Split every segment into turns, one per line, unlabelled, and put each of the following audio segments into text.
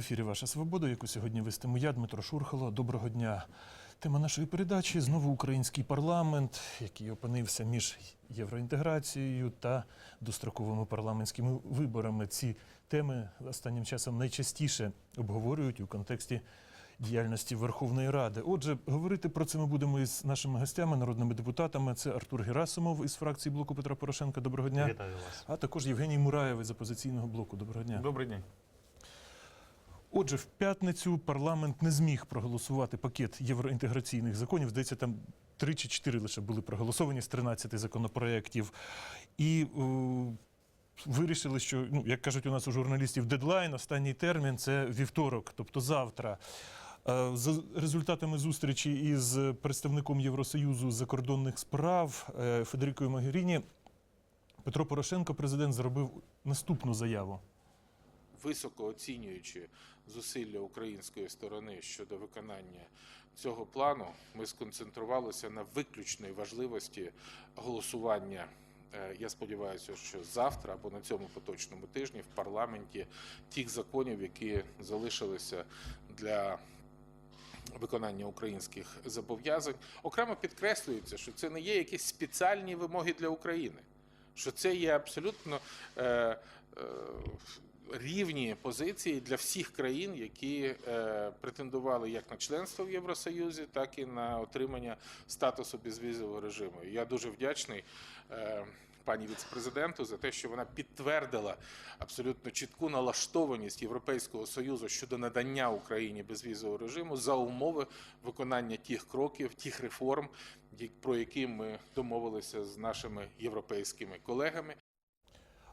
Ефірі Ваша Свобода, яку сьогодні вестиму я, Дмитро Шурхало. Доброго дня. Тема нашої передачі знову український парламент, який опинився між євроінтеграцією та достроковими парламентськими виборами. Ці теми останнім часом найчастіше обговорюють у контексті діяльності Верховної Ради. Отже, говорити про це ми будемо із нашими гостями, народними депутатами. Це Артур Герасимов із фракції блоку Петра Порошенка. Доброго дня.
Вітаю вас.
А також Євгеній Мураєв із опозиційного блоку. Доброго дня.
Добрий день.
Отже, в п'ятницю парламент не зміг проголосувати пакет євроінтеграційних законів. Здається, там три чи чотири лише були проголосовані з 13 законопроєктів. І о, вирішили, що, ну, як кажуть у нас у журналістів, дедлайн, останній термін це вівторок, тобто завтра. Е, За результатами зустрічі із представником Євросоюзу закордонних справ е, Федерикою Магеріні, Петро Порошенко, президент, зробив наступну заяву.
Високо оцінюючи зусилля української сторони щодо виконання цього плану, ми сконцентрувалися на виключної важливості голосування. е, Я сподіваюся, що завтра або на цьому поточному тижні в парламенті тих законів, які залишилися для виконання українських зобов'язань, окремо підкреслюється, що це не є якісь спеціальні вимоги для України, що це є абсолютно е, е, рівні позиції для всіх країн, які е, претендували як на членство в Євросоюзі, так і на отримання статусу безвізового режиму. Я дуже вдячний. Е, Пані віцепрезиденту за те, що вона підтвердила абсолютно чітку налаштованість Європейського союзу щодо надання Україні безвізового режиму за умови виконання тих кроків, тих реформ, про які ми домовилися з нашими європейськими колегами.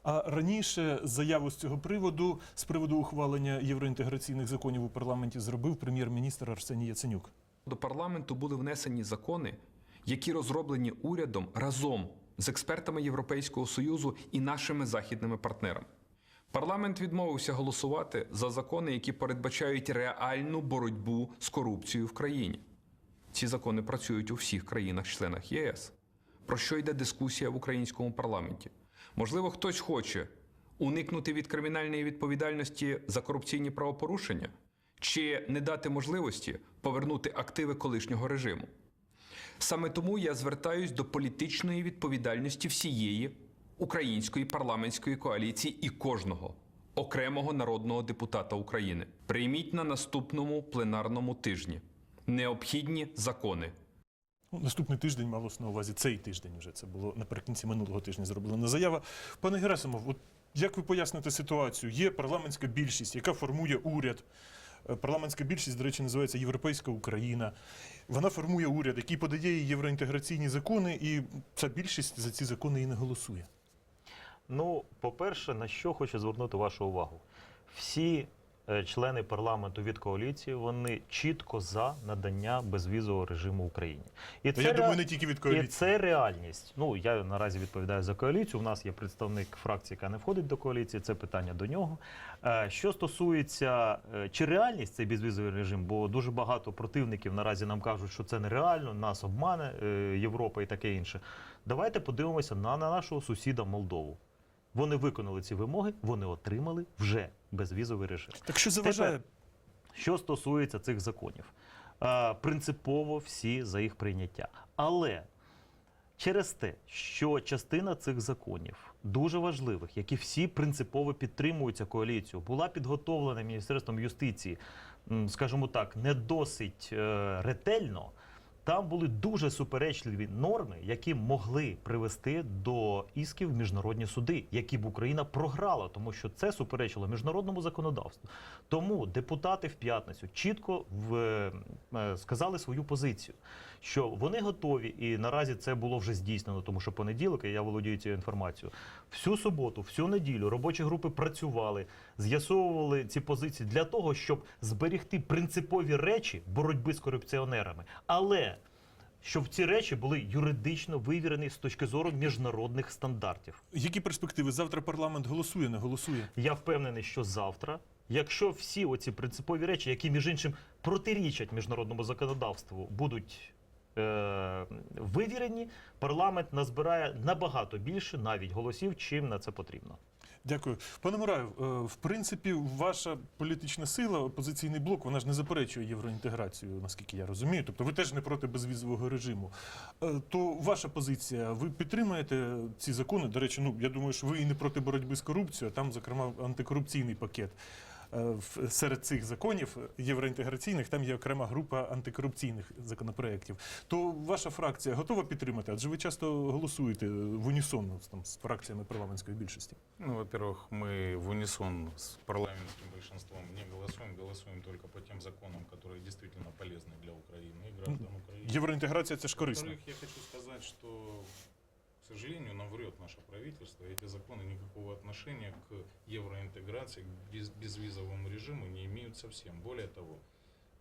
А раніше заяву з цього приводу, з приводу ухвалення євроінтеграційних законів у парламенті, зробив прем'єр-міністр Арсеній Яценюк.
До парламенту були внесені закони, які розроблені урядом разом з експертами Європейського союзу і нашими західними партнерами. Парламент відмовився голосувати за закони, які передбачають реальну боротьбу з корупцією в країні. Ці закони працюють у всіх країнах-членах ЄС. Про що йде дискусія в українському парламенті? Можливо, хтось хоче уникнути від кримінальної відповідальності за корупційні правопорушення чи не дати можливості повернути активи колишнього режиму. Саме тому я звертаюсь до політичної відповідальності всієї української парламентської коаліції і кожного окремого народного депутата України. Прийміть на наступному пленарному тижні необхідні закони,
Ну, наступний тиждень малось на увазі цей тиждень вже. Це було наприкінці минулого тижня зроблена заява. Пане Герасимов, от як ви поясните ситуацію? Є парламентська більшість, яка формує уряд. Е, Парламентська більшість, до речі, називається Європейська Україна. Вона формує уряд, який подає євроінтеграційні закони, і ця більшість за ці закони і не голосує.
Ну, по-перше, на що хочу звернути вашу увагу? Всі члени парламенту від коаліції вони чітко за надання безвізового режиму Україні. І
Та я думаю, не тільки від
І
коаліції.
це реальність. Ну я наразі відповідаю за коаліцію. У нас є представник фракції, яка не входить до коаліції. Це питання до нього. Е, Що стосується е, чи реальність цей безвізовий режим, бо дуже багато противників наразі нам кажуть, що це нереально, нас обмане е, Європа і таке інше. Давайте подивимося на, на нашого сусіда Молдову. Вони виконали ці вимоги, вони отримали вже безвізовий режим.
Так що заважає?
Тепер, що стосується цих законів, принципово всі за їх прийняття. Але через те, що частина цих законів дуже важливих, які всі принципово підтримуються коаліцією, була підготовлена Міністерством юстиції, скажімо так, не досить е, ретельно. Там були дуже суперечливі норми, які могли привести до ісків в міжнародні суди, які б Україна програла, тому що це суперечило міжнародному законодавству. Тому депутати в п'ятницю чітко в, е, сказали свою позицію, що вони готові, і наразі це було вже здійснено, тому що понеділок, я володію цією інформацією. Всю суботу, всю неділю робочі групи працювали, з'ясовували ці позиції для того, щоб зберегти принципові речі боротьби з корупціонерами. Але щоб ці речі були юридично вивірені з точки зору міжнародних стандартів.
Які перспективи? Завтра парламент голосує, не голосує.
Я впевнений, що завтра, якщо всі оці принципові речі, які між іншим протирічать міжнародному законодавству, будуть е, вивірені, парламент назбирає набагато більше навіть голосів, чим на це потрібно.
Дякую. Пане Мураєв, е, в принципі, ваша політична сила, опозиційний блок, вона ж не заперечує євроінтеграцію, наскільки я розумію. Тобто ви теж не проти безвізового режиму. Е, То ваша позиція, ви підтримуєте ці закони? До речі, ну я думаю, що ви і не проти боротьби з корупцією, а там, зокрема, антикорупційний пакет. Е, в- Серед цих законів євроінтеграційних там є окрема група антикорупційних законопроєктів. То ваша фракція готова підтримати? Адже ви часто голосуєте в унісон там, з фракціями парламентської більшості.
Ну, во-первых, мы в унисон с парламентским большинством не голосуем, голосуем только по тем законам, которые действительно полезны для Украины и граждан Украины.
Євроінтеграція це ж корисно.
Во-вторых, я хочу сказать, что, к сожалению, нам врет наше правительство. Эти законы никакого отношения к евроинтеграции, к без- безвизовому режиму не имеют совсем. Более того,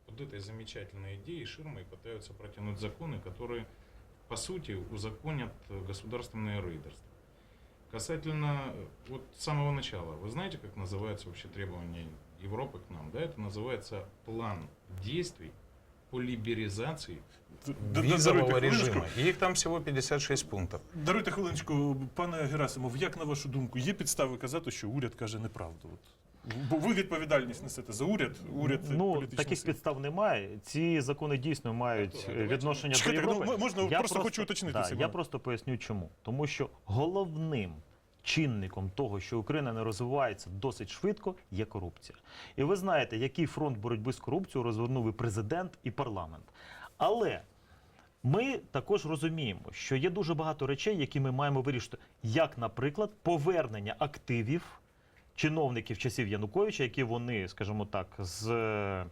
под этой замечательной идеей ширмой пытаются протянуть законы, которые, по сути, узаконят государственное рейдерство. Касательно э, вот самого начала, вы знаете, как называется вообще требование Европы к нам? Да, это называется план действий по либеризации
Д- д-
визового режима.
хвилиночку.
И их там всего 56 пунктов.
Даруйте хвилиночку, пане Герасимов, як на вашу думку, є підстави казати, що уряд каже неправду? От. Бо ви відповідальність несете за уряд, уряд
ну таких
сила.
підстав немає. Ці закони дійсно мають е,
давайте
відношення до
Чекайте, ну,
Європи.
м- можна,
Я
просто хочу уточнити
да, Я просто поясню, чому. Тому що головним чинником того, що Україна не розвивається досить швидко, є корупція. І ви знаєте, який фронт боротьби з корупцією розвернув і президент, і парламент. Але ми також розуміємо, що є дуже багато речей, які ми маємо вирішити, як, наприклад, повернення активів чиновників часів Януковича, які вони, скажімо так, з е,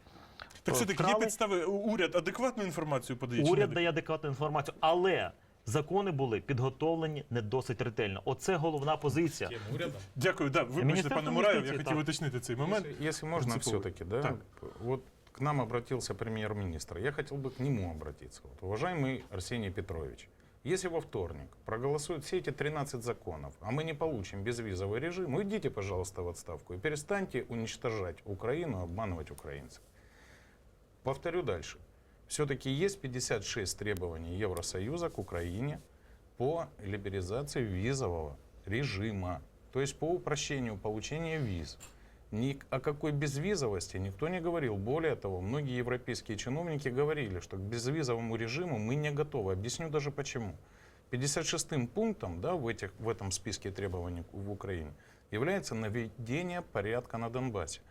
Так все таки є підстави, уряд адекватну інформацію подає?
Уряд дає адекватну інформацію, але закони були підготовлені не досить ретельно. Оце головна позиція.
Тем урядом.
Дякую, да. Вибачте,
Міністерство
пане Мураєв, я
юстиції,
хотів
так.
уточнити цей момент.
Если, если можно
принциповый.
все-таки, да,
Так.
вот к нам обратился премьер-министр. Я хотел бы к нему обратиться. Вот, уважаемый Арсений Петрович, если во вторник проголосуют все эти 13 законов, а мы не получим безвизовый режим, уйдите, пожалуйста, в отставку и перестаньте уничтожать Украину, обманывать украинцев. Повторю дальше. Все-таки есть 56 требований Евросоюза к Украине по либерализации визового режима, то есть по упрощению получения виз. Ни о какой безвизовости никто не говорил. Более того, многие европейские чиновники говорили, что к безвизовому режиму мы не готовы. Объясню даже почему. 56-м пунктом да, в, этих, в этом списке требований в Украине является наведение порядка на Донбассе.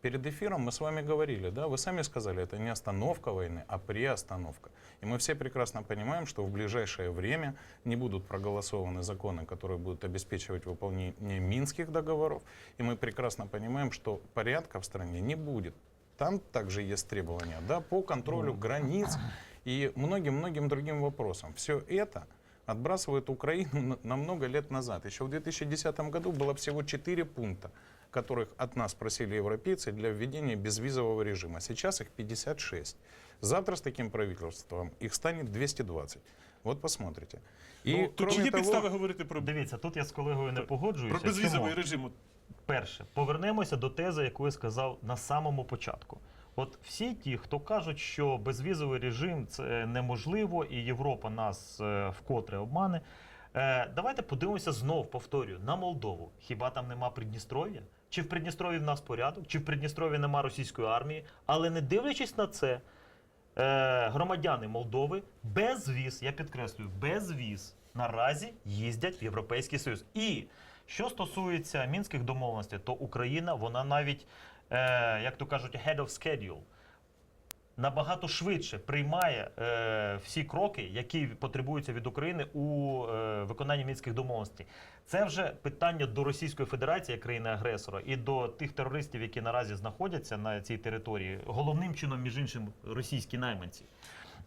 Перед эфиром мы с вами говорили, да, вы сами сказали, это не остановка войны, а приостановка. И мы все прекрасно понимаем, что в ближайшее время не будут проголосованы законы, которые будут обеспечивать выполнение Минских договоров. И мы прекрасно понимаем, что порядка в стране не будет. Там также есть требования да, по контролю границ и многим-многим другим вопросам. Все это отбрасывает Украину на- на много лет назад. Еще в 2010 году было всего 4 пункта, которых от нас просили европейцы для введения безвизового режима. Сейчас их 56. Завтра с таким правительством их станет 220. Вот посмотрите. И
Ну, Тут
кроме
є
того,
підстави говорити про,
Дивіться, тут я з колегою не погоджуюся.
про
безвізовий
режим.
Перше, повернемося до тези, яку я сказав на самому початку. От всі ті, хто кажуть, що безвізовий режим це неможливо, і Європа нас е, вкотре обмане. Е, давайте подивимося знов, повторюю, на Молдову. Хіба там нема Придністров'я? Чи в Придністров'ї в нас порядок, чи в Придністров'ї нема російської армії? Але не дивлячись на це, е, громадяни Молдови без віз, я підкреслюю, без віз наразі їздять в Європейський Союз. І що стосується мінських домовленостей, то Україна вона навіть, е, як то кажуть, ahead of schedule Набагато швидше приймає е, всі кроки, які потребуються від України у е, виконанні мінських домовленостей. Це вже питання до Російської Федерації, як країни-агресора, і до тих терористів, які наразі знаходяться на цій території. Головним чином, між іншим, російські найманці.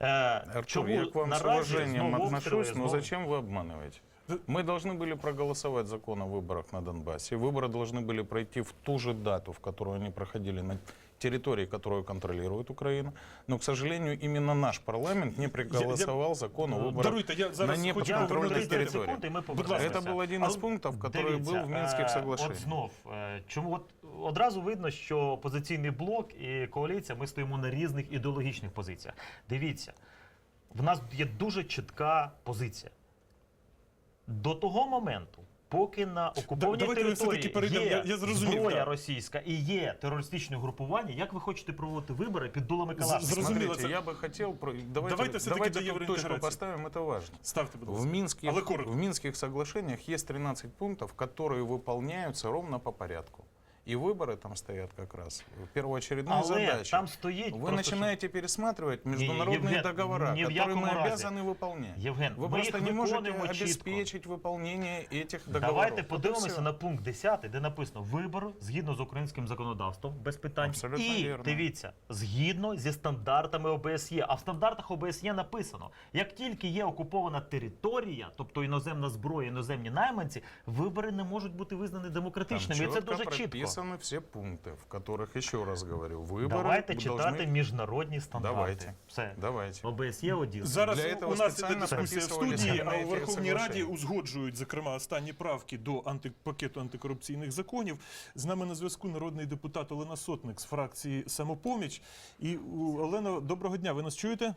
Е,
Артур, я к вам с
наразі
уважением
знову
отношусь,
обстріли,
но
знову-
зачем вы обманываете?
Да-
Мы должны были проголосовать закон о выборах на Донбассе. Выборы должны были пройти в ту же дату, в которую они проходили на территории, которую контролирует Украина. Но, к сожалению, именно наш парламент не проголосовал закон о выборах.
Даруйте, я зараз
на
хочу
Я
неподконтрольной
говорю
повернутися
30
территории.
секунд, і ми
Будь ласка.
повернемося.
Это был один из
Але
пунктов, который
дивіться,
был в Минских
е,
соглашениях.
От знов, е, чому от одразу видно, що опозиційний блок і коаліція ми стоїмо на різних ідеологічних позиціях. Дивіться, в нас є дуже чітка позиція. До того моменту, поки на окупованій
давайте ми
території
все-таки перейдемо.
є
Я- я зрозумів,
зброя
да.
російська і є терористичне групування, як ви хочете проводити вибори під дулами
З-
Калашникова?
зрозуміло,
Смотрите,
це-
я бы хотел... про- Давайте,
Давайте всё-таки
давайте
до
тут точку
евроинтеграции.
поставим, это важно.
Ставте, будь
В
ласка.
Минских,
Але коротко.
в Минских соглашениях есть 13 пунктов, которые выполняются ровно по порядку. И выборы там стоят как раз. Первоочередная
Але
задача.
там стоїть
Вы
просто,
начинаете пересматривать международные
Євген,
договора,
ні в
которые
якому
мы
разі.
обязаны выполнять.
Євген,
Вы
ми
просто
їх
не можете
виконуємо чітко.
обеспечить выполнение этих договоров.
Давайте
Вот и
подивимося
всё.
на пункт 10, де написано вибори згідно з українським законодавством без питань.
Абсолютно
і
вірно.
дивіться, згідно зі стандартами ОБСЄ. А в стандартах ОБСЄ написано: як тільки є окупована територія, тобто іноземна зброя, іноземні найманці, вибори не можуть бути визнані
Там
демократичними. і це
четко
дуже чітко.
прописаны все пункты, в которых, еще раз говорю, выборы
Давайте
должны-
читати міжнародні стандарти.
Давайте.
Все.
Давайте.
ОБСЄ один.
Зараз
Для этого
у нас іде
спеціально
дискусія в
прописувались
студії, а
окремі
у Верховній
соглашення.
Раді узгоджують, зокрема, останні правки до антипакету антикорупційних законів. З нами на зв'язку народний депутат Олена Сотник з фракції Самопоміч. І у, Олено, доброго дня. Ви нас чуєте?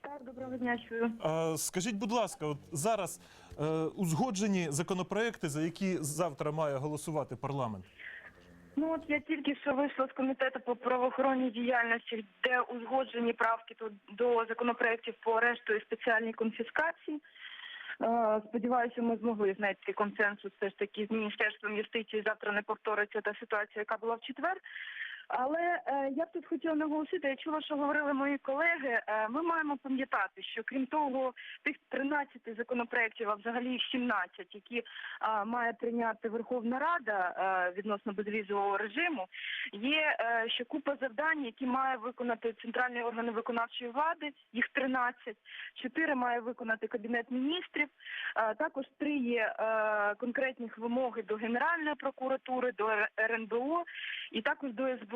Так, доброго дня, чую.
А, скажіть, будь ласка, от зараз е, узгоджені законопроекти, за які завтра має голосувати парламент.
Ну от я тільки що вийшла з комітету по правоохоронній діяльності, де узгоджені правки тут до законопроєктів по арешту і спеціальній конфіскації. Е, Сподіваюся, ми змогли знайти консенсус все ж таки з міністерством юстиції. Завтра не повториться та ситуація, яка була в четвер. Але е, я б тут хотіла наголосити, я чула, що говорили мої колеги. Е, ми маємо пам'ятати, що крім того, тих 13 законопроєктів, а взагалі їх 17, які а, має прийняти Верховна Рада е, відносно безвізового режиму, є е, ще купа завдань, які має виконати центральні органи виконавчої влади. Їх 13, 4 має виконати кабінет міністрів. Е, Також три є е, конкретних вимоги до Генеральної прокуратури, до РНБО і також до СБУ.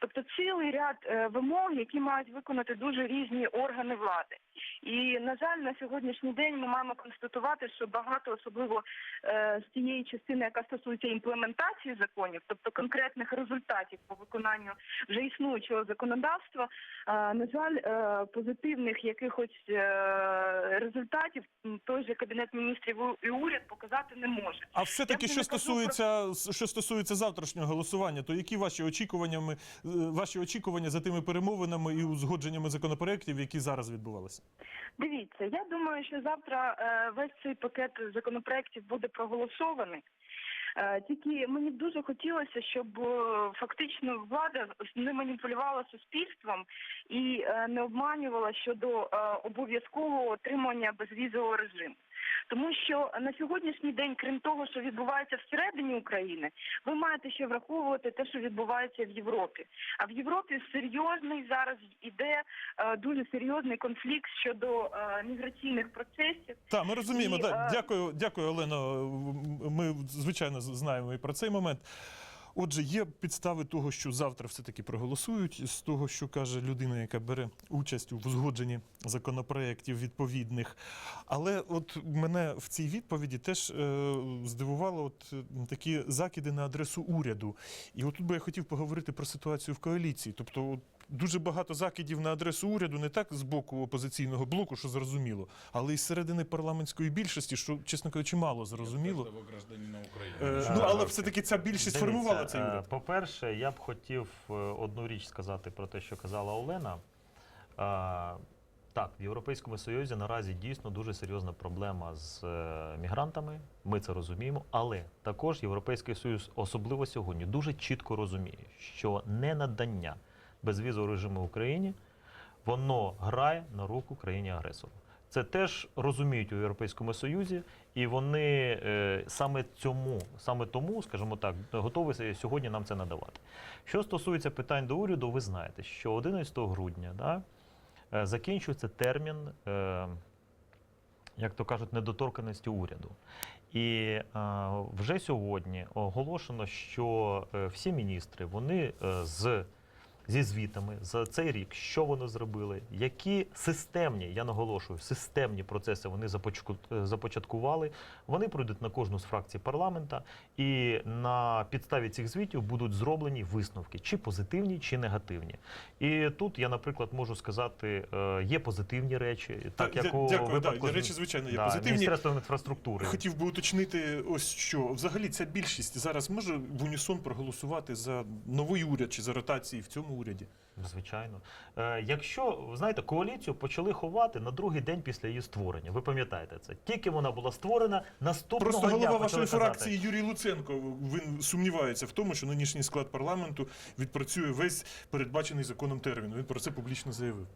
Тобто цілий ряд е, вимог, які мають виконати дуже різні органи влади. І на жаль, на сьогоднішній день ми маємо констатувати, що багато, особливо е, з тієї частини, яка стосується імплементації законів, тобто конкретних результатів по виконанню вже існуючого законодавства, е, на жаль, е, позитивних якихось е, результатів той же кабінет міністрів і уряд показати не може.
А все-таки, що
вже не кажу
стосується, що стосується завтрашнього голосування, то які ваші очікування, е, ваші очікування за тими перемовинами і узгодженнями законопроєктів, які зараз відбувалися?
Дивіться, я думаю, що завтра е, весь цей пакет законопроєктів буде проголосований. Е, Тільки мені дуже хотілося, щоб фактично влада не маніпулювала суспільством і не обманювала щодо обов'язкового отримання безвізового режиму. Тому що на сьогоднішній день, крім того, що відбувається всередині України, ви маєте ще враховувати те, що відбувається в Європі. А в Європі серйозний зараз іде е, дуже серйозний конфлікт щодо е, міграційних процесів.
Так, ми розуміємо.
І,
да.
е,
Дякую, дякую, Олено. Ми звичайно знаємо і про цей момент. Отже, є підстави того, що завтра все-таки проголосують, з того, що каже людина, яка бере участь у узгодженні законопроєктів відповідних. Але от мене в цій відповіді теж е, здивувало от е, такі закиди на адресу уряду. І от тут би я хотів поговорити про ситуацію в коаліції. Тобто, дуже багато закидів на адресу уряду не так з боку опозиційного блоку, що зрозуміло, але й з середини парламентської більшості, що, чесно кажучи, мало зрозуміло. Е, ну, але все-таки ця більшість
Дивіться,
формувала цей
е,
уряд.
По-перше, я б хотів е, одну річ сказати про те, що казала Олена. Так, в Європейському Союзі наразі дійсно дуже серйозна проблема з е, мігрантами. Ми це розуміємо, але також Європейський Союз, особливо сьогодні, дуже чітко розуміє, що ненадання безвізового режиму Україні воно грає на руку країні агресору. Це теж розуміють у Європейському Союзі, і вони е, саме цьому, саме тому, скажімо так, готові сьогодні нам це надавати. Що стосується питань до уряду, ви знаєте, що 11 грудня да, е, закінчується термін, е, як то кажуть, недоторканості уряду. І вже сьогодні оголошено, що всі міністри вони з зі звітами за цей рік, що вони зробили, які системні, я наголошую, системні процеси вони е, започаткували. Вони пройдуть на кожну з фракцій парламента, і на підставі цих звітів будуть зроблені висновки, чи позитивні, чи негативні. І тут я, наприклад, можу сказати, е, є позитивні речі, так як у
дякую,
випадку
да, речі, звичайно, є
да,
позитивні.
Міністерства інфраструктури.
Хотів би уточнити, ось що взагалі ця більшість зараз може в унісон проголосувати за новий уряд чи за ротації в цьому уряді.
Звичайно. Е, якщо, ви знаєте, коаліцію почали ховати на другий день після її створення. Ви пам'ятаєте це? Тільки вона була створена, наступного
Просто
дня
голова вашої
казати,
фракції Юрій Луценко він сумнівається в тому, що нинішній склад парламенту відпрацює весь передбачений законом термін. Він про це публічно заявив.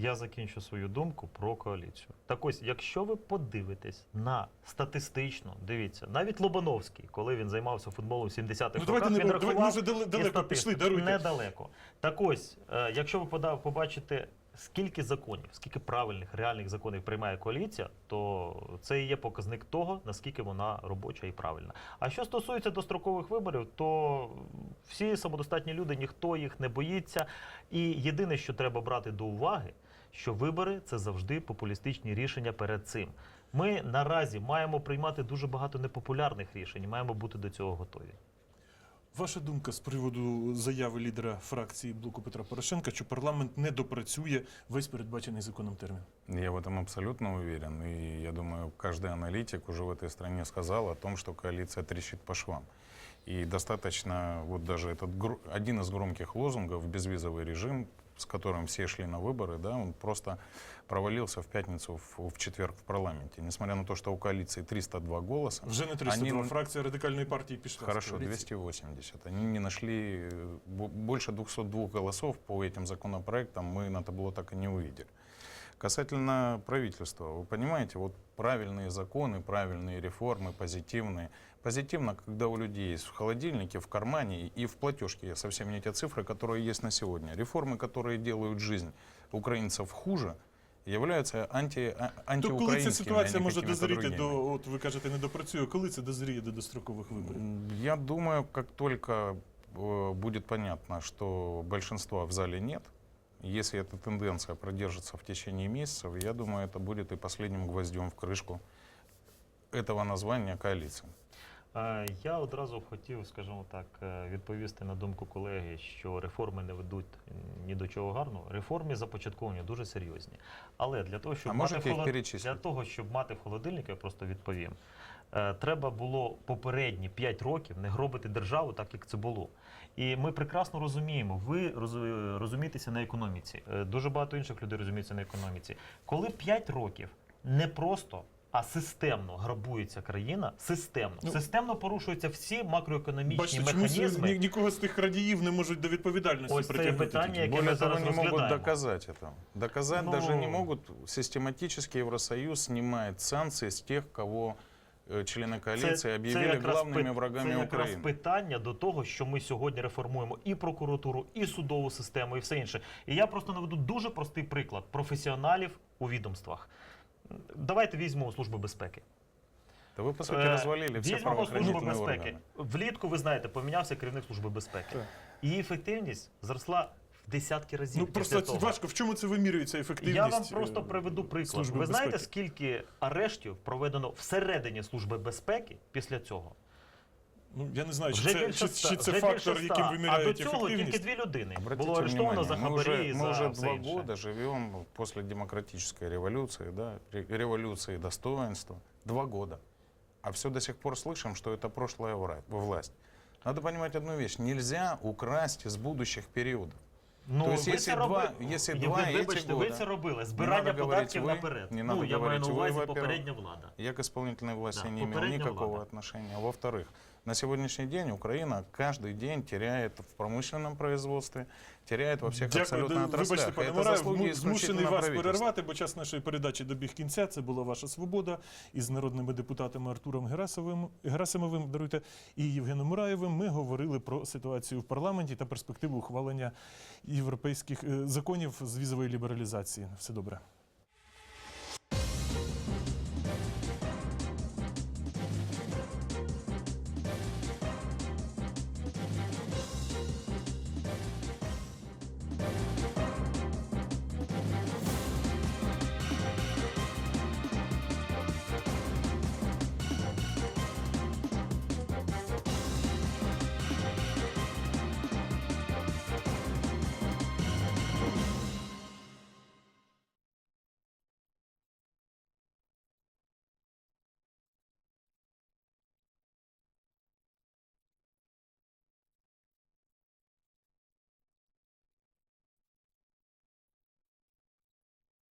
Я закінчу свою думку про коаліцію. Так ось, якщо ви подивитесь на статистично, дивіться, навіть Лобановський, коли він займався футболом в 70-х
Ну,
роках,
не
він рахував
ми вже далеко пішли, даруйте.
Недалеко. Так ось, е, якщо ви пода- побачите, скільки законів, скільки правильних, реальних законів приймає коаліція, то це і є показник того, наскільки вона робоча і правильна. А що стосується дострокових виборів, то всі самодостатні люди, ніхто їх не боїться. І єдине, що треба брати до уваги, що вибори це завжди популістичні рішення перед цим. Ми наразі маємо приймати дуже багато непопулярних рішень, і маємо бути до цього готові.
Ваша думка з приводу заяви лідера фракції блоку Петра Порошенка, що парламент не допрацює весь передбачений законом термін.
Я в этом абсолютно уверен. И я думаю, каждый аналитик уже в этой стране сказал о том, что коалиция трещит по швам. И достаточно, вот даже этот гр- один из громких лозунгов «безвизовый режим», с которым все шли на выборы, да, он просто провалился в пятницу, в, в четверг в парламенте. Несмотря на то, что у коалиции 302 голоса,
Вже не 302,
Они-
фракція радикальної партії пішла. з
Хорошо,
коаліції.
280. Они не нашли э, бо- больше 202 голосов по этим законопроектам. Мы на табло так и не увидели. Касательно правительства, вы понимаете, вот правильные законы, правильные реформы, позитивные. Позитивно, когда у людей есть в холодильнике, в кармане и в платежке совсем не те цифры, которые есть на сегодня. Реформы, которые делают жизнь украинцев хуже, являются анти, а-
То коли
антиукраинскими.
ця ситуація
а не
може
какими-то
дозріти
другими.
до, от ви кажете, не допрацює, коли це дозріє до дострокових виборів?
М, Я думаю, как только э, будет понятно, что большинства в зале нет, если эта тенденция продержится в течение месяцев, я думаю, это будет и последним гвоздем в крышку этого названия коалиции.
Е, Я одразу хотів, скажімо так, е, відповісти на думку колеги, що реформи не ведуть ні до чого гарного. Реформи започатковані дуже серйозні. Але для того, щоб
А
мати холод- для того, щоб мати в холодильнику, я просто відповім. е, Треба було попередні 5 років не гробити державу, так як це було. І ми прекрасно розуміємо, ви роз- розумієтеся на економіці. е, Дуже багато інших людей розуміються на економіці. Коли 5 років не просто А системно грабується країна, системно.
Ну,
системно порушуються всі макроекономічні
Бачите, чомусь
механізми.
ні, нікого з тих радіїв не можуть до відповідальності
Ось це
притягнути.
питання,
тільки.
яке
Более
мы
того,
зараз
не могут
разглядаем.
доказать это. Доказать
Ну-
даже не могут. Систематически Евросоюз снимает санкции с тех, кого э, члены коалиции объявили
якраз
главными
пи-
врагами
це якраз
Украины.
питання до того, що ми сьогодні реформуємо і прокуратуру, і судову систему, і все інше. І я просто наведу дуже простий приклад професіоналів у відомствах. Давайте візьмемо службу безпеки.
Да вы, по сути,
Е,
развалили все
Візьмемо службу
правоохранительные
безпеки.
органы.
Влітку, ви знаєте, помінявся керівник служби безпеки.
Так.
Її ефективність зросла в десятки разів.
Ну
після
просто
того.
важко, в чому це вимірюється ефективність?
Я вам просто
е,
приведу приклад.
Служби
Ви знаєте,
безпеки?
скільки арештів проведено всередині служби безпеки після цього?
Ну я не знаю, чи
Вже
це,
більше
чи,
ста-
чи це
вже
фактор,
більше
яким
ста.
виміряють
А до цього тільки
ефективність.
дві людини
Обратите
було арештовано за
внимание, мы
хабарі
уже,
і
мы
за
уже
все
два
інше.
года живем после демократической революции, да, ре- революции достоинства. Два года. А все до сих пор слышим, что это прошлая вра- власть. Надо понимать одну вещь. Нельзя украсть из будущих периодов.
Ну,
То есть,
ви
если
це
два-
робили.
если
Ви-
два
ви,
эти
вибачте, ви
года,
це робили.
не
Збирання
надо говорить
податків
ви,
наперед.
не
ну,
надо
я маю
говорить
на
ви,
увазі
во-первых.
попередня влада.
Я к исполнительной власти
Да,
не имел
попередняя
никакого
влада.
отношения. Во-вторых, на сегодняшний день Украина каждый день теряет в промышленном производстве, теряет во всех
Дякую.
абсолютно
Вибачте,
отраслях.
пане
Это
Мураєв,
заслуги
му- змушений
исключительно
вас
правительства.
перервати, бо час нашої передачі добіг кінця. Це була ваша свобода із народними депутатами Артуром Герасовим, Герасимовим даруйте, і Євгеном Мураєвим. Ми говорили про ситуацію в парламенті та перспективу ухвалення європейських е, законів з візової лібералізації. Все добре.